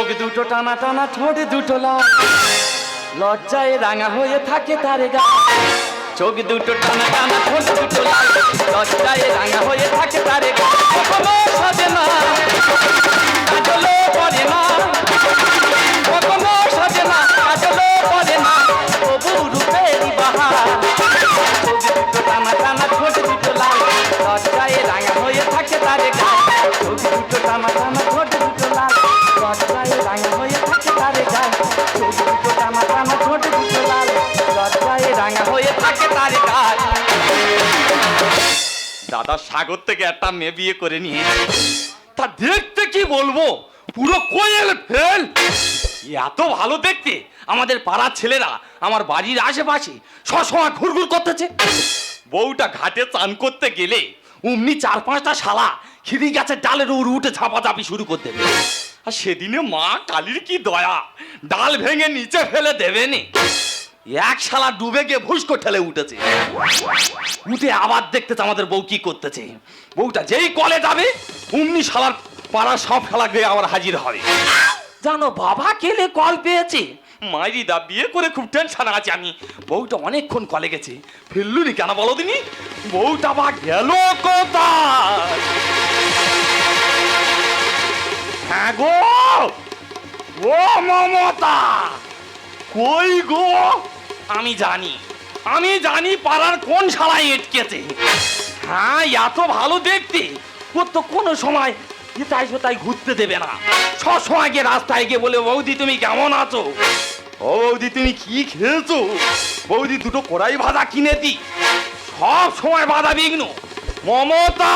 চোখ দুটো, টানা টানা ঠোঁট দুটো লাল লজ্জায় রাঙা হয়ে থাকে তার গা। চোখ দুটো, টানা টানা ঠোঁট দুটো লাল লজ্জায় রাঙা হয়ে থাকে তার গা। কখনো সাজে না, কাজলও পরে না। কখনো সাজে না, কাজলও পরে দাদা সাগর থেকে একটা মেয়ে বিয়ে করে নিয়ে তা দেখতে কি বলব? পুরো কোয়েল ফেল। এত ভালো দেখতে। আমাদের পাড়ার ছেলেরা, আমার বাড়ির আশেপাশে সবসময় ঘুরঘুর করতেছে। বউটা ঘাটে চান করতে গেলে অমনি চার পাঁচটা শালা খিদি গাছের ডালের উপর উঠে ঝাপাঝাপি শুরু করে দেবে। আর সেদিনে মা কালীর কি দয়া? ডাল ভেঙে নিচে ফেলে দেবে নি এক শালা ডুবে গিয়ে ভুস্কো ঠেলে উঠেছে। উঠে আবার দেখতেছে আমাদের বউ কি করতেছে। বউটা যেই কলে যাবে, অমনি শালার পাড়ার সব শালা গিয়ে আবার হাজির হবে। জানো বাবা কেলে কল পেয়েছে? মাইরি দা বিয়ে করে খুব টেনশন আছে আমি। বউটা অনেকক্ষণ কলে গেছে। ফেললুনি কেন বলো দিনি? বউটা বা গেল কোথায়? গো? ও মমতা! কই গো? আমি জানি আমি জানি পাড়ার কোন শালায় এটকেছে। হ্যাঁ এত ভালো দেখতে। ও তো কোনো সময় এটাই সেটাই ঘুরতে দেবে না। সব সময় গিয়ে রাস্তায় গিয়ে বলে, বৌদি, তুমি কেমন আছো? ও বৌদি, তুমি কি খেয়েছো বৌদি, দুটো কড়াই ভাজা কিনে দি। সব সময় বাধা বিঘ্ন। মমতা!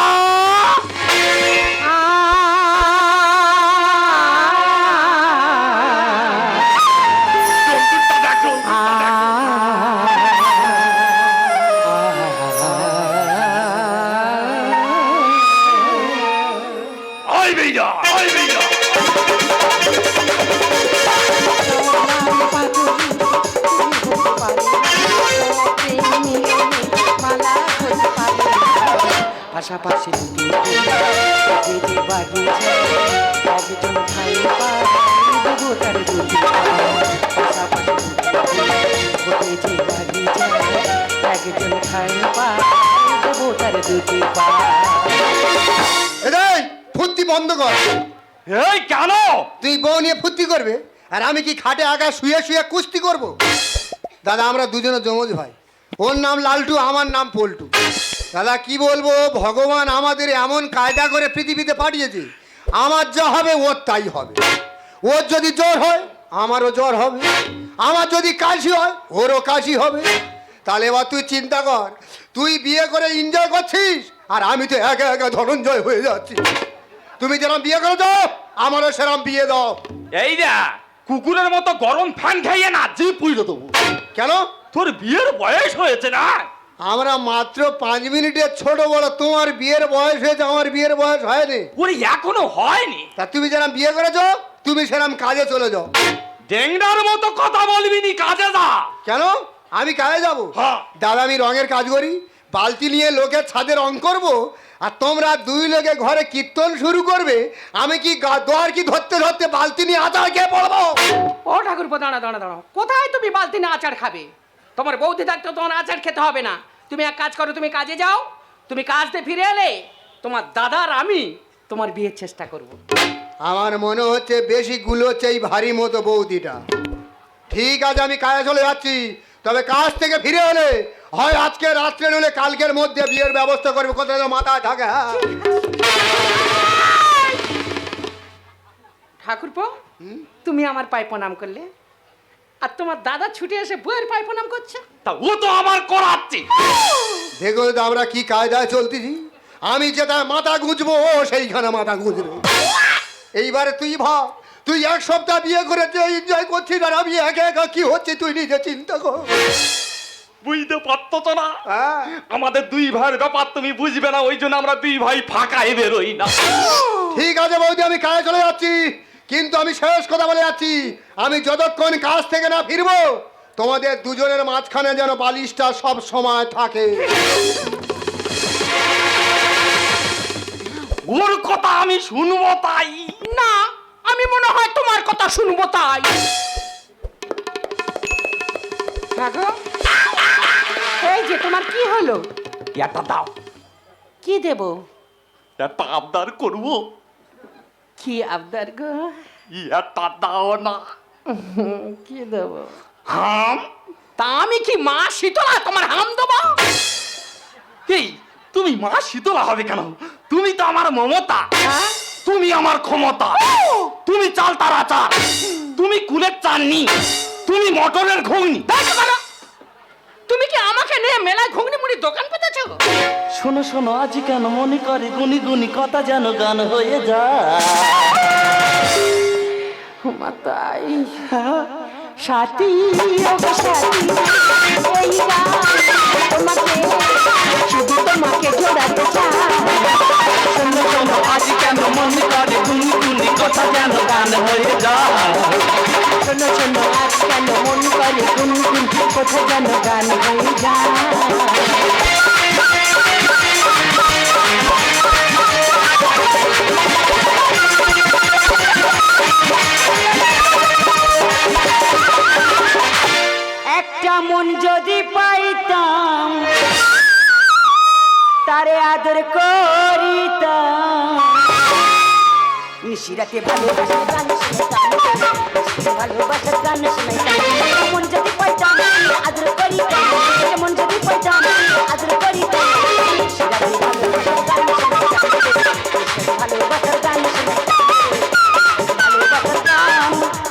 বেইয়া ওই বেইয়া পাশাপাশি দুটি যেতে বাড়ি একজন খাই দেবো তার দুটি পাশাপাশি যে বাড়ি একজন খাই দেবো তার দুটি পা। এই ফুর্তি বন্ধ কর। এই কেন? তুই বউ নিয়ে ফুর্তি করবে আর আমি কি খাটে আগা শুয়ে শুয়ে কুস্তি করব? দাদা আমরা দুজনে জমজ ভাই। ওর নাম লালটু আমার নাম পল্টু। দাদা কি বলব? ভগবান আমাদের এমন কায়দা করে পৃথিবীতে পাঠিয়েছে আমার যা হবে ওর তাই হবে। ওর যদি জ্বর হয় আমারও জ্বর হবে। আমার যদি কাশি হয় ওরও কাশি হবে। তাহলে এবার তুই চিন্তা কর তুই বিয়ে করে এনজয় করছিস আর আমি তো একা একা ধনঞ্জয় হয়ে যাচ্ছি। তুমি যেরকম বিয়ে করে দাও আমারও সেরকম বিয়ে দাও। এই যা কুকুরের মতো গরম ফ্যান খাইয়ে না জি পুইলো দেবো কেন? তোর বিয়ের বয়স হয়েছে না? আমরা মাত্র পাঁচ মিনিটের ছোট বড় তোমার বিয়ের বয়স হয়েছে আমার বিয়ের বয়স হয়নি। ওরে এখনও হয়নি? তা তুমি যেরকম বিয়ে করেছ তুমি সেরকম কাজে চলে যাও। ডেংরার মতো কথা বলবি নি কাজে যা। কেন? আমি কাজে যাব। হ্যাঁ। দাদা আমি রঙের কাজ করি বালতি নিয়ে লোকের ছাদে রং করব আর তোমরা দুই লোকে ঘরে কীর্তন শুরু করবে আমি কি দোয়ার কি ধরতে ধরতে বালতি নিয়ে আচার খেয়ে পড়ব? ও ঠাকুর দাঁড়া দাঁড়া দাঁড়া। কোথায় তুমি বালতি না আচার খাবে? তোমার বৌদি থাকতে তোমার আচার খেতে হবে না। তুমি এক কাজ করো তুমি কাজে যাও তুমি কাজতে ফিরে এলে তোমার দাদার আমি তোমার বিয়ের চেষ্টা করব। আমার মনে হচ্ছে বেশি গুলোচ্ছে এই ভারী মতো বৌদিটা। ঠিক আছে আমি কাজে চলে যাচ্ছি তবে কাজ থেকে ফিরে হলে হয় আজকে রাত্রে নলে কালকের মধ্যে বিয়ের ব্যবস্থা করবে। কোথায় মাথায় থাকে হ্যাঁ। ঠাকুরপো তুমি আমার পায়ে প্রণাম করলে। আর তোমার দাদা ছুটে এসে বইয়ের পায়ে প্রণাম করছে। তা ও তো আমার করাচ্ছে। দেখো তো আমরা কি কায়দায় চলতেছি? আমি যেটা মাথা গুঁজবো ও সেইখানে মাথা গুঁজবে। এইবারে তুই ভাব তুই এক সপ্তাহ বিয়ে করে এনজয় করছিস আর আমি একা একা কি হচ্ছে তুই নিজে চিন্তা কর। বুঝতে পারতো তো না? হ্যাঁ। আমাদের দুই ভাইয়ের ব্যাপার তুমি বুঝবে না ওই জন্য আমরা দুই ভাই ফাঁকায় বেরোই না। ঠিক আছে বৌদি আমি কাজে চলে যাচ্ছি। কিন্তু আমি শেষ কথা বলে যাচ্ছি। আমি যতক্ষণ কাজ থেকে না ফিরবো তোমাদের দুজনের মাঝখানে যেন বালিশটা সব সময় থাকে। ওর কথা আমি শুনব তাই। না আমি মনে হয় তোমার কথা শুনব তাই? এই যে তোমার কি হলো? এটা দাও। কি দেব? একটা আবদার করব। কি আবদার গো? এটা দাও না। কি দেব? হাম? তা আমি কি মা শীতলা? তোমার হাম দেবো? এই তুমি মা শীতলা হবে কেন? তুমি তো আমার মমতা। হ্যাঁ? তুমি আমার ক্ষমতা। তুমি চালতার আচার। তুমি কুলের চাননি। তুমি মটরের ঘুগনি। দেখো? তুমি কি আমাকে নিয়ে মেলায় ঘুগনি মুড়ি দোকান পেতেছ? শোনো শোনো আজি কেন মনে করে গুনি গুনি কথা যেন গান হয়ে যায়? মা তাই সাথী ওগো সাথী কোথায় যেন গান হয়ে যায় একটা মন যদি পাইতাম তারে আদর করিতাম। নিশিরাতে ভালোবাসার গান ভালোবাসার গান। শুনতাম মন যদি পাইতাম আদর করিতাম যদি পাইতাম আদর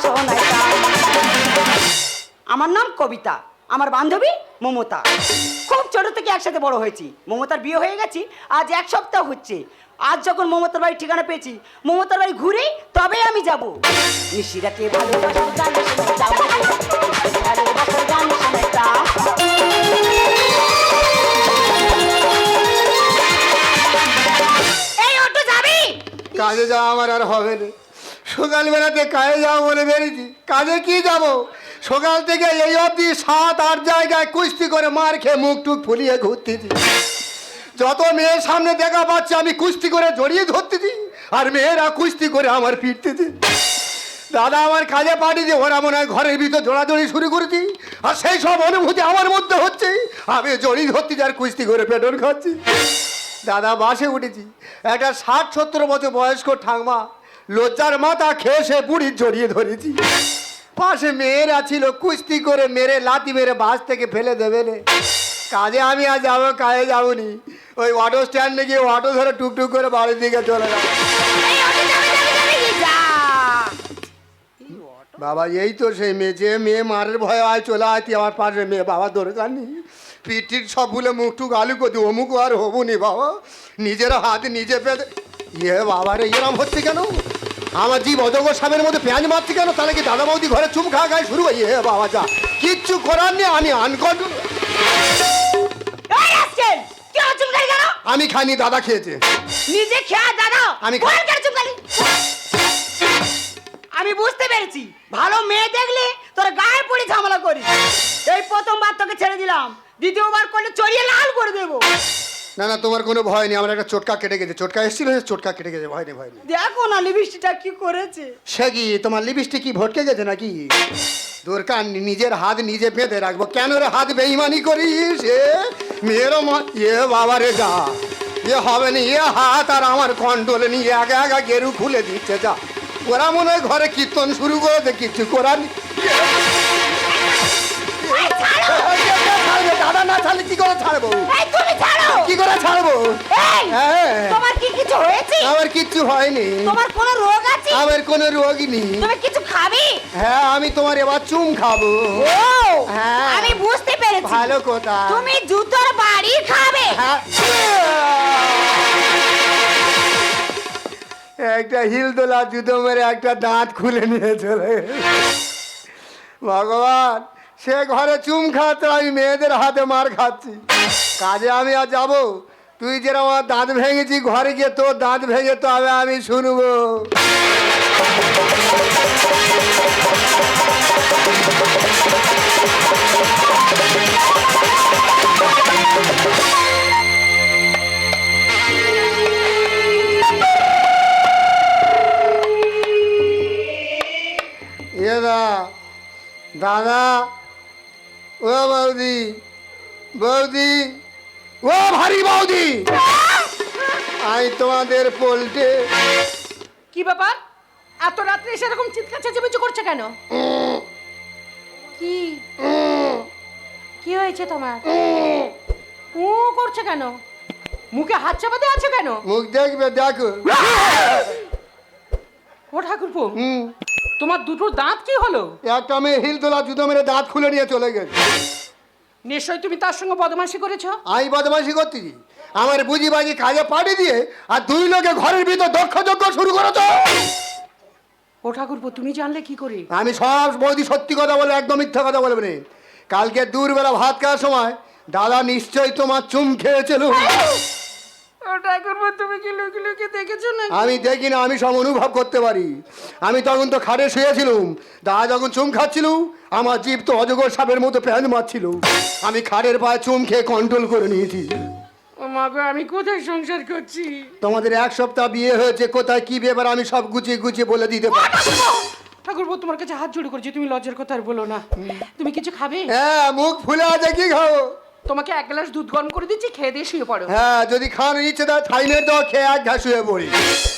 শোনাইতাম আমার নাম কবিতা, আমার বান্ধবী মমতা। খুব থেকে একসাথে বড় হয়েছি। মমতার বিয়ে হয়ে গেছি, আজ এক সপ্তাহ হচ্ছে। আজ যখন মমতার বাড়ির ঠিকানা পেয়েছি, মমতার বাড়ি ঘুরে তবে আমি যাব? কাজে যাওয়া আমার আর হবে না। সকালবেলাতে কাজে যাব বলে বেরিয়েছি। কাজে কি যাব? সকাল থেকে এই অবধি সাত, আট জায়গায় কুস্তি করে মার খেয়ে মুখ টুক ফুলিয়ে ঘুরতেছি যত মেয়ের সামনে দেখা পাচ্ছে, আমি কুস্তি করে জড়িয়ে ধরতেছি আর মেয়েরা কুস্তি করে আমার ফিরতেছে দাদা আমার কাজে পাঠিয়েছে ওরা মনে হয় ঘরের ভিতর জোড়াজড়ি শুরু করেছি আর সেই সব অনুভূতি আমার মধ্যে হচ্ছে। আমি জড়ি ধরতেছি আর কুস্তি করে পেটন খাচ্ছি। দাদা বাসে উঠেছি। একটা ষাট, সত্তর বছর বয়স্ক ঠাকমা লজ্জার মাথা খেয়ে সে বুড়ি জড়িয়ে ধরেছি। পাশে মেয়েরা ছিল কুস্তি করে মেরে লাতি মেরে বাস থেকে ফেলে দেবে রে। কাজে আমি আর যাব কাজে যাবনি। ওই অটো স্ট্যান্ডে গিয়ে অটো ধরে টুকটুক করে বাড়ির দিকে চলে যা। বাবা এই তো সেই মেয়ে যে মেয়ে মারের ভয়ে আয় চলে আয় তুই আমার পাশে মেয়ে। বাবা দরকার নেই। পিঠির সব ভুলে মুখটুক আলু করতি অমুক আর হবু নি বাবা। নিজের হাত নিজে পেতে ইয়ে বাবা রে এরম হচ্ছে কেন? আমার জীব অজগর সাপের মধ্যে পেঁয়াজ মারছি কেন? তাহলে কি দাদা বৌদি ঘরে চুম খা খায় শুরু হয় ইয়ে বাবা যা কিচ্ছু করার নেই আমি আনকন্ট্রোল আমি খাইনি দাদা খেয়েছে। নিজে খেয়া দাদা। আমি? আমি বুঝতে পেরেছি। ভালো মেয়ে দেখলে তোর গায়ে পড়ে ঝামেলা করি এই প্রথমবার তোকে ছেড়ে দিলাম। দ্বিতীয়বার করলে চড়িয়ে লাল করে দেবো। না না তোমার কোনো ভয় নেই আমার একটা চোটকা কেটে গেছে চোটকা এসেছিল চোটকা কেটে গেছে ভয় নেই ভয় নেই। দেখো না লিপস্টিকটা কি করেছে। সে কি তোমার লিপস্টিক কি ভটকে গেছে নাকি? দরকার নিজের হাত নিজে বেঁধে রাখব। কেন রে হাত বেইমানি করিস এ? মেয়েরও এ বাবা রে যা। এ হবে না এ হাত আর আমার কন্ট্রোলে নিয়ে একা একা গেরু খুলে দিচ্ছে যা। ওরা মনে হয় ঘরে কীর্তন শুরু করেছে কিছু করার না ছাড়লে কি করে ছাড়বো? এই তুমি ছাড়ো। কি করে ছাড়বো? এই হ্যাঁ। তোমার কি কিছু হয়েছে? আমার কিচ্ছু হয়নি। তোমার কোনো রোগ আছে? আমার কোনো রোগ নেই। তুমি কিছু খাবে? হ্যাঁ আমি তোমার এবার চুম খাব। ও হ্যাঁ। আমি বুঝতে পেরেছি। ভালো কথা। তুমি জুতোর বাড়ি খাবে। হ্যাঁ। একটা হিল তোলা জুতো মেরে একটা দাঁত খুলে নিয়ে চলে ভগবান। সে ঘরে চুম খাচ্ছে আমি মেয়েদের হাতে মার খাচ্ছি। কাজে আমি আর যাব। তুই যেরকম আমার দাঁত ভেঙেছি, ঘরে গিয়ে তোর দাঁত ভেঙে তবে আমি শুনব। দা, দাদা ও বৌদি বৌদি। ও ভারী বৌদি। আমি তোমাদের পোল্টে। কি ব্যাপার? এত রাত্রে এসে এরকম চিৎকার চেঁচামেচি করছে কেন? কি? কি হয়েছে তোমার? ও করছে কেন? মুখে হাত চাপাতে আছে কেন? মুখ দেখবে দেখো। ও ঠাকুরপো। হুম। তোমার দুটো দাঁত কি হলো? একটা মেয়ে হিল তোলা জুতো মেরে দাঁত খুলে নিয়ে চলে গেছে নিশ্চয়ই তুমি তার সঙ্গে বদমাশি করেছ? আমি বদমাসি করতেছি আমার বুঝি বাজি কাজে পাঠিয়ে দিয়ে আর দুই লোকে ঘরের ভিতর দক্ষ যজ্ঞ শুরু করেছ। ও ঠাকুরপো তুমি জানলে কি করে? আমি সব বৌদি সত্যি কথা বলে একদম মিথ্যা কথা বলবে না। কালকে দূরবেলা ভাত খাওয়ার সময় দাদা নিশ্চয়ই তোমার চুম খেয়েছিল। আমি দেখি না আমি সব অনুভব করতে পারি। আমি তখন তো খাটে শুয়েছিলুম দাদা যখন চুম খাচ্ছিল আমার জীব তো অজগর সাপের মতো প্যান মারছিল। আমি খাটের পায়ে চুম খেয়ে কন্ট্রোল করে নিয়েছি। আমি কোথায় সংসার করছি? তোমাদের এক সপ্তাহ বিয়ে হয়েছে কোথায় কি ব্যাপার আমি সব গুছিয়ে গুছিয়ে বলে দিতে পারি। তোমার কাছে হাত জোড়ে করছি তুমি লজ্জার কথা আর বলো না। তুমি কিছু খাবে? হ্যাঁ মুখ ফুলে আছে কি খাও তোমাকে এক গ্লাস দুধ গরম করে দিচ্ছি খেয়ে দিয়ে শুয়ে পড়ো। হ্যাঁ যদি খান ইচ্ছে তাহলে থাইনের দাও খেয়ে এক ঘা শুয়ে পড়ি।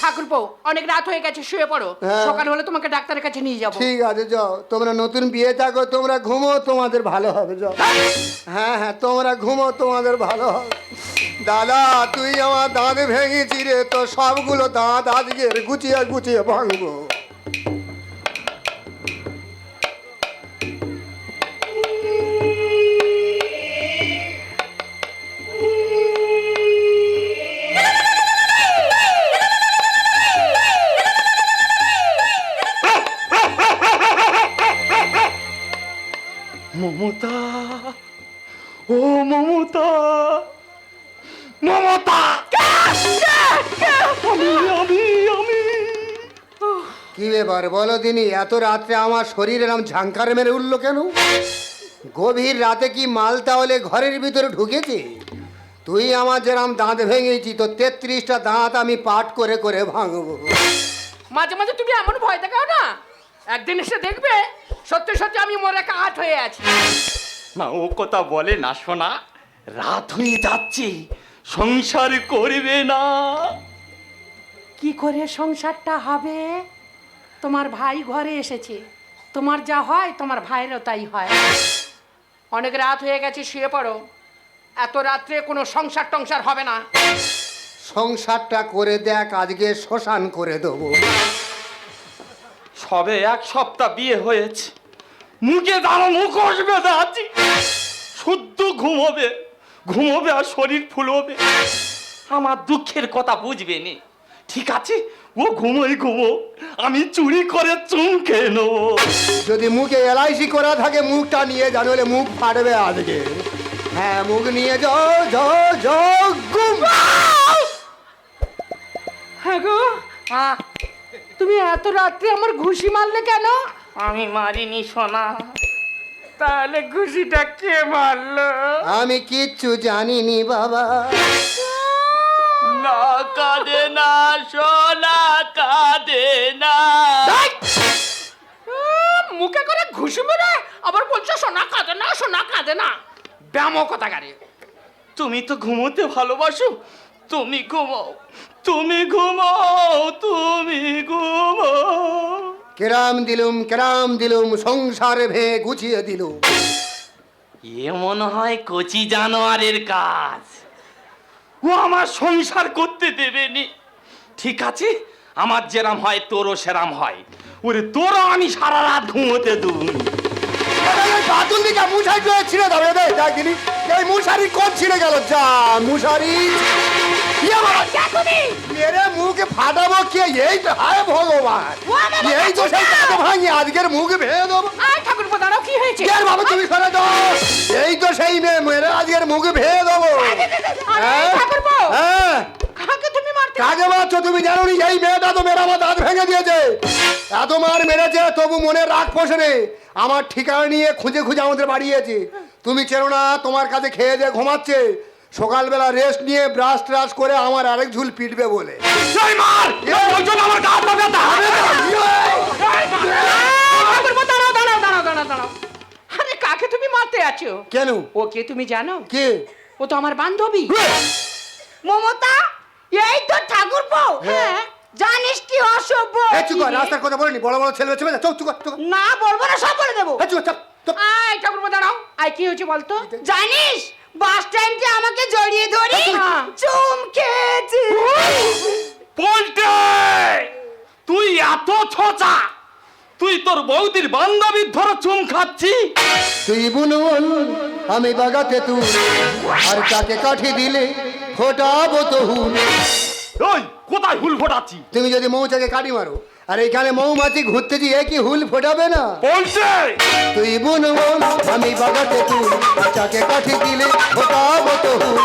ঠাকুরপো অনেক রাত হয়ে গেছে শুয়ে পড়ো। হ্যাঁ। সকাল হলে তোমাকে ডাক্তারের কাছে নিয়ে যাব। ঠিক আছে যাও। তোমরা নতুন বিয়ে থাকো তোমরা ঘুমো তোমাদের ভালো হবে যাও। হ্যাঁ হ্যাঁ তোমরা ঘুমো তোমাদের ভালো হবে। দাদা তুই আমার দাঁত ভেঙেছি রে তো সবগুলো দাঁত আজকে গুছিয়ে গুছিয়ে ভাঙবো। এত রাত্রে আমার শরীর এরম ঝাঙ্কার মেরে উঠল কেন? গভীর রাতে কি মাল তাহলে ঘরের ভিতরে ঢুকেছে? তুই আমার যেরম দাঁত ভেঙেছি তো তেত্রিশটা দাঁত আমি পাট করে করে ভাঙবো। মাঝে মাঝে তুমি এমন ভয় দেখাও না? একদিন এসে দেখবে সত্যি সত্যি আমি মরে কাঠ হয়ে আছি। না ও কথা বলে না শোনা। রাত হয়ে যাচ্ছে সংসার করবে না। কি করে সংসারটা হবে? তোমার ভাই ঘরে এসেছে। তোমার যা হয় তোমার ভাইয়েরও তাই হয়। অনেক রাত হয়ে গেছে শুয়ে পড়ো। এত রাত্রে কোনো সংসার টংসার হবে না। সংসারটা করে দেখ আজকে শ্মশান করে দেবো। সবে এক সপ্তাহ বিয়ে হয়েছে। মুখে দাঁড়ো মুখ আসবে আছি। শুদ্ধ ঘুমোবে। ঘুমোবে আর শরীর ফুলবে। আমার দুঃখের কথা বুঝবে নি। ঠিক আছে ও ঘুমোই ঘুমো আমি চুরি করে চুম খেয়ে নেব। যদি মুখে এলআইসি করা থাকে মুখটা নিয়ে জানো হলে মুখ ফাটবে আজকে। হ্যাঁ মুখ নিয়ে যাও যাও যাও গুম হ্যাঁ গো তুমি এত রাত্রে আমার ঘুষি মারলে কেন? আমি মারিনি সোনা তাহলে ঘুষিটা কে মারলো? আমি কিচ্ছু জানিনি বাবা। না কাঁদে না সোনা কাঁদে না। মুখে করে ঘুষি মেরে আবার বলছো সোনা কাঁদে না সোনা কাঁদে না। ব্যামো কথা গাড়ি তুমি তো ঘুমোতে ভালোবাসো তুমি ঘুমাও তুমি ঘুমাও তুমি ঘুমাও। কেরাম দিলুম কেরাম দিলুম সংসার ভে গুছিয়ে দিলুম। এ মনে হয় কচি জানোয়ারের কাজ। ও আমার সংসার করতে দেবেনি। ঠিক আছে? আমার যেরাম হয়, তোরও সেরাম হয়। ওরে, তোরও আমি সারা রাত ঘুমোতে দেবো। বাতুল দিকে মুশারি ছিঁড়ে যাবে দেখিনি মুশারি কোন ছিঁড়ে গেল? যা, মুশারি। মেরে মুখে ফাটাবো কে? এই তো হায় ভগবান। এই তো সেই ভাঙি? আজকের মুখ ভেঙে দেবো। ঠাকুর দাঁড়াও কি হয়েছে? কে বাবা তুমি সরে দাও এই তো সেই মেয়ে মেরে আজকের মুখ ভেঙে দেবো। হ্যাঁ? হ্যাঁ? তুমি মারতে কাকে মারছো তুমি জানো নি? এই মেয়েটা তো মেরে আমার দাঁত ভেঙে দিয়েছে। এত মার মেরেছে তবু মনে রাগ আমার ঠিকানা নিয়ে খুঁজে খুঁজে আমাদের বাড়িয়েছে তুমি চেনো না তোমার কাছে খেয়ে দিয়ে ঘুমাচ্ছে। সকালবেলা রেস্ট নিয়ে ব্রাশ ট্রাশ করে আমার আরেক ঝুল পিটবে বলে। কাকে তুমি মারতে আছো? কেন? ও কে তুমি জানো? কে? ও তো আমার বান্ধবী। মমতা এই তো ঠাকুর পাও হ্যাঁ।, হ্যাঁ জানিস কি অসভ্য চুপ কর রাস্তার কথা বলিনি বড় বড় ছেলে চলে চুপ চুপ চুপ না বলব না সব বলে দেবো। চুপ চুপ আয় ঠাকুর দাঁড়াও। আয় কি হয়েছে বলতো? জানিস এত ছোচা। তুই তোর বৌদির বান্ধবীর ধরে চুম খাচ্ছি। তুই বুনবুন আমি বাগাতে তুই। আর তাকে কাঠি দিলে ফোটাবো তো হুল ওই কোথায় হুল ফোটাচ্ছি? তুমি যদি মৌচাকে কাটি মারো আর এখানে মৌমাছি ঘুরতে দিয়ে কি হুল ফোটাবে না? পল্টে তুই বুনবুন আমি বাগাতে তুই। আর তাকে কাঠি দিলে ফোটাবো তো হুল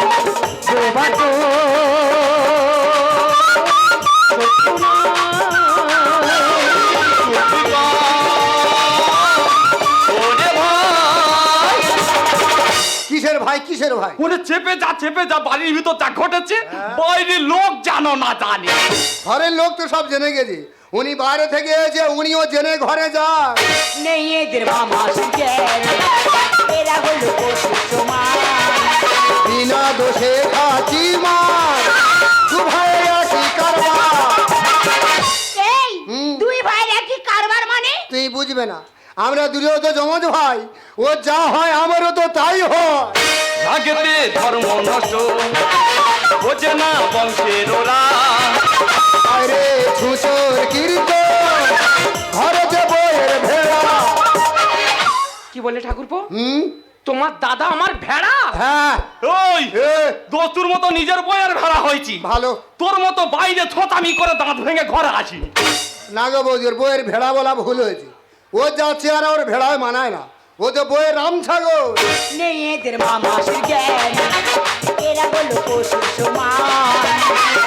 কিসের ভাই কিসের ভাই? ওরে চেপে যা চেপে যা বাড়ির ভিতর যা ঘটেছে বাইরের লোক জানো না জানে। ঘরের লোক তো সব জেনে গেছে। উনি বাইরে থেকে এসে উনিও জেনে ঘরে যান নেই এদের মামা এরা হলো পশু বিনা দোষে খাচি মার। দু ভাই একই কারবার। এই দুই ভাই একই কারবার মানে? তুই বুঝবে না। আমরা দুটো তো জমজ ভাই ও যা হয় আমারও তো তাই হয়। রাগেতে ধর্ম নষ্ট বোঝে না বংশের ওরা। আরে ছুচোর কীর্ত ঘরে বইয়ের ভেড়া। কি বলে ঠাকুরপো? হুম? তোমার দাদা আমার ভেড়া? হ্যাঁ। ওই দোস্তুর মতো নিজের বইয়ের ভেড়া হয়েছি। ভালো। তোর মতো বাইরে ছোটামি করে দাঁত ভেঙে ঘরে আসি। নাগা বৌদির বইয়ের ভেড়া বলা ভুল হয়েছে। ও যা চেহারা ওর ভেড়ায় মানায় না। ও তো বইয়ের রাম ছাগল নেই এদের মামা জ্ঞান। এরা হলো পশু সমান।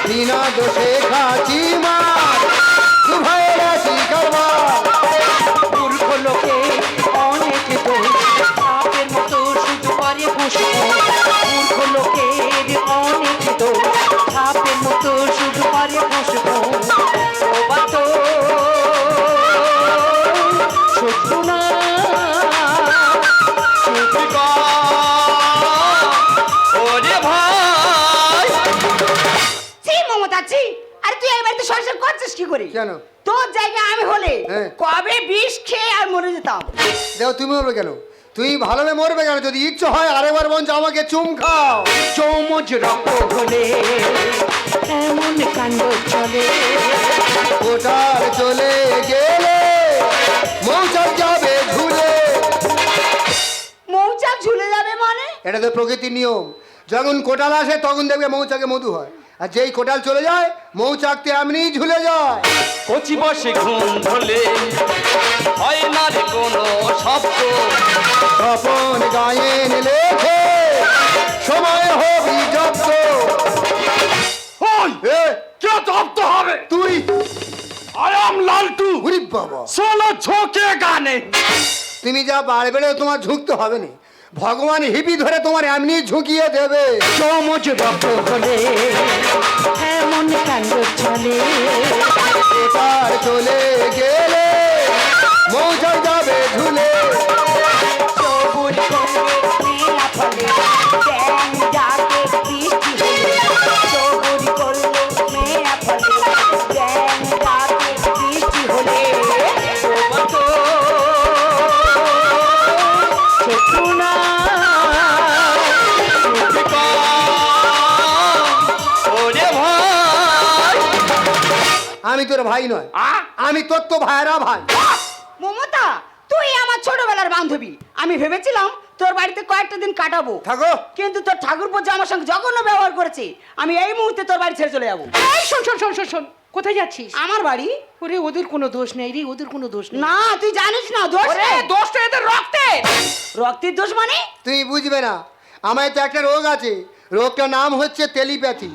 বিনা দোষে খাচি মার। দু ভাইয়ের একই কারবার। মূর্খ লোকে অনেক দোষ। সাপের মতো শুধু করে খুশি মূর্খ লোকের অনেক দোষ। সাপের মতো শুধু করে খুশি করে। কেন? তোর জায়গায় আমি হলে হ্যাঁ। কবে বিষ খেয়ে আর মরে যেতাম? দেখো তুমি মরবে কেন? তুই ভালোভাবে মরবে কেন? যদি ইচ্ছে হয় আরেকবার বঞ্চ আমাকে চুম খাও। চৌমজ রক্ত হলে এমন কাণ্ড চলে। কোটাল চলে গেলে মৌচাক যাবে ঝুলে। মৌচাক ঝুলে যাবে মানে? এটা তো প্রকৃতির নিয়ম। যখন কোটাল আসে তখন দেখবে মৌচাকে মধু হয়। আর যেই কোটাল চলে যায় মৌচাকতে এমনিই ঝুলে যায়। কচি বসে ঘুম ধরলে হয় না রে কোনো শব্দ। স্বপন গায়েন লেখে সময় হবি জব্দ। ওই এ, কে জব্দ হবে? তুই। I am Laltu. উরি বাবা। সোলো ঝোঁকে গানে। তুমি যা বাড়বে তোমার ঝুঁকতে হবে না। ভগবান হিপি ধরে তোমার এমনি ঝুঁকিয়ে দেবে। চমচ বক হলে এমন কাণ্ড চলে। এবার চলে গেলে মৌচাক আমি তোর ভাই নয়। আমি তোর তো ভাইরা ভাই। মমতা তুই আমার ছোটবেলার বান্ধবী। আমি ভেবেছিলাম তোর বাড়িতে কয়েকটা দিন কাটাবো। থাকো। কিন্তু তোর ঠাকুর যে আমার সঙ্গে জঘন্য ব্যবহার করেছে আমি এই মুহূর্তে তোর বাড়ি ছেড়ে চলে যাব। এই শোন শোন শোন শোন শোন কোথায় যাচ্ছিস? আমার বাড়ি? ওরে ওদের কোনো দোষ নেই রে ওদের কোনো দোষ নেই। না তুই জানিস না দোষ ওরে নেই। দোষ তো এদের রক্তে রক্তের দোষ মানে? তুই বুঝবে না আমার তো একটা রোগ আছে। রোগটার নাম হচ্ছে টেলিপ্যাথি।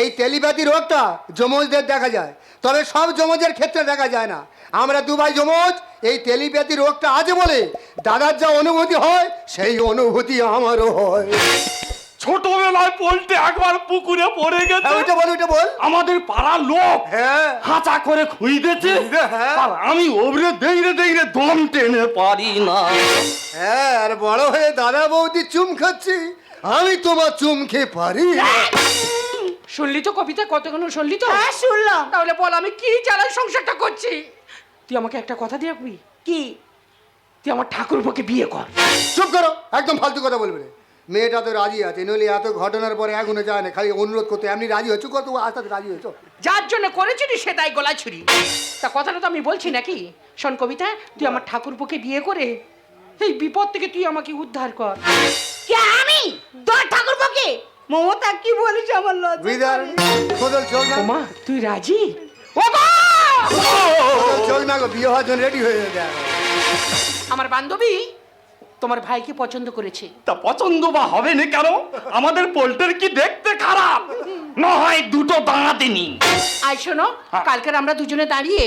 এই টেলিপ্যাথি রোগটা যমজদের দেখা যায়। তবে সব যমজের ক্ষেত্রে দেখা যায় না। আমরা দুবাই যমজ এই টেলিপ্যাথি রোগটা আছে বলে দাদার যা অনুভূতি হয় সেই অনুভূতি আমারও হয়। ছোটবেলায় পল্টে একবার পুকুরে পড়ে হ্যাঁ গেছে ওইটা বল ওইটা বল। আমাদের পাড়ার লোক হ্যাঁ। হাঁচা করে খুইতেছে হ্যাঁ। আর আমি ওবরে দেইরে দেইরে দম টেনে পারি না। হ্যাঁ আর বড় হয়ে দাদা বৌদি চুম খাচ্ছি আমি তোমার চুম খেয়ে পারি শুনলি তো কবিতা কতক্ষণ শুনলি তো হ্যাঁ শুনলাম। তাহলে বল আমি কি জ্বালায় সংসারটা করছি? তুই আমাকে একটা কথা দিয়ে রাখবি কি? তুই আমার ঠাকুরপোকে বিয়ে কর। চুপ করো একদম ফালতু কথা বলবে না। মেয়েটা তো রাজি আছে নইলে এত ঘটনার পরে এখনও যায় না খালি অনুরোধ করতে এমনি রাজি হয়েছো? কত আস্তে আস্তে রাজি হয়েছো? যার জন্য করেছিলি সে তাই গলা ছুরি। তা কথাটা তো আমি বলছি নাকি? শোন কবিতা তুই আমার ঠাকুরপোকে বিয়ে করে এই বিপদ থেকে তুই আমাকে উদ্ধার কর। কে আমি? তোর ঠাকুর বকে মমতা কি বলিস আমার লজ্জা বিদার চল না। ওমা তুই রাজি? ও গো! খোদল চল না গো বিয়ে হওয়ার জন্য রেডি হয়ে যাবে আমার বান্ধবী তোমার ভাইকে পছন্দ করেছে। তা পছন্দ বা হবে না কেন? আমাদের পোল্টের কি দেখতে খারাপ? না হয় দুটো দাঁড়াতে নি আই শোনো হ্যাঁ। কালকের আমরা দুজনে দাঁড়িয়ে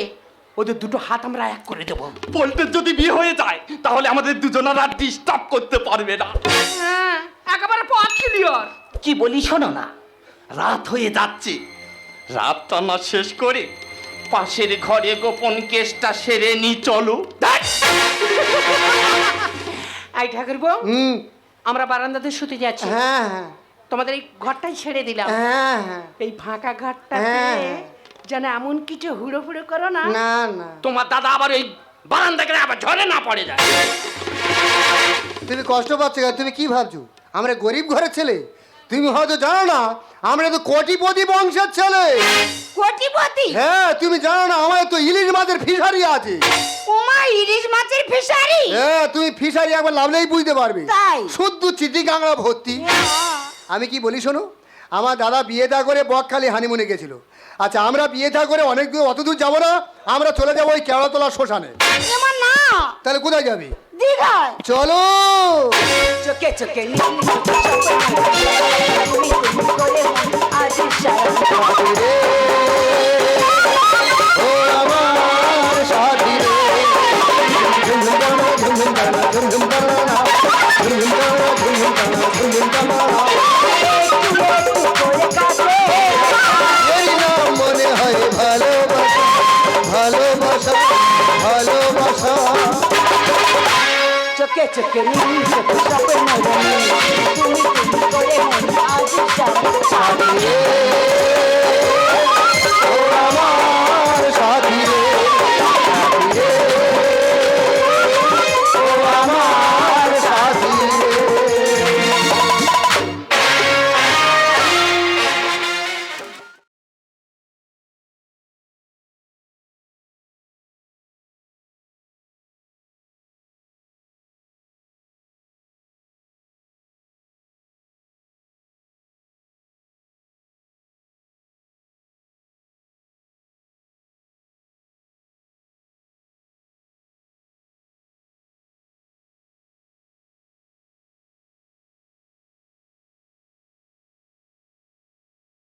ওদের দুটো হাত আমরা এক করে দেবো। পোল্টের যদি বিয়ে হয়ে যায় তাহলে আমাদের দুজনের আর ডিস্টার্ব করতে পারবে না। হ্যাঁ একেবারে পথ ক্লিয়ার কি বলি শোনো না? রাত হয়ে যাচ্ছে। রাতটা না শেষ করে পাশের ঘরে গোপন কেসটা সেরে নি চলো! আই ঠাকুর বউ হুম। আমরা বারান্দাতে শুতে যাচ্ছি। হ্যাঁ হ্যাঁ। তোমাদের এই ঘরটাই ছেড়ে দিলাম। হ্যাঁ হ্যাঁ। এই ফাঁকা ঘরটা হ্যাঁ। যেন এমন কিছু হুড়ো হুড়ো করো না। না না। তোমার দাদা আবার ওই বারান্দা করে আবার ঝড়ে না পড়ে যায়। তুমি কষ্ট পাচ্ছ তুমি কি ভাবছ? আমরা গরিব ঘরের ছেলে। তুমি হয়তো জানো না আমরা তো কোটিপতি বংশের ছেলে। কোটিপতি? হ্যাঁ তুমি জানো না আমার তো ইলিশ মাছের ফিশারি আছে। ওমা ইলিশ মাছের ফিশারি? হ্যাঁ তুমি ফিশারি একবার লাভলেই বুঝতে পারবে। তাই? শুদ্ধ চিঠি কাঁকড়া ভর্তি। আমি কি বলি শোনো আমার দাদা বিয়ে থা করে বকখালি হানিমুনে গেছিল। আচ্ছা আমরা বিয়ে থা করে অনেক দূর অত দূর যাব না আমরা চলে যাব ওই কেওড়াতলা শ্মশানে। এমন না। তাহলে কোথায় যাবি? চলো। চোখে চোখে তুমি তুমি করে আজ সারা চোখে নীল চোখে স্বপ্ন রানী তুমি তুমি করে আজ সারা ও আমার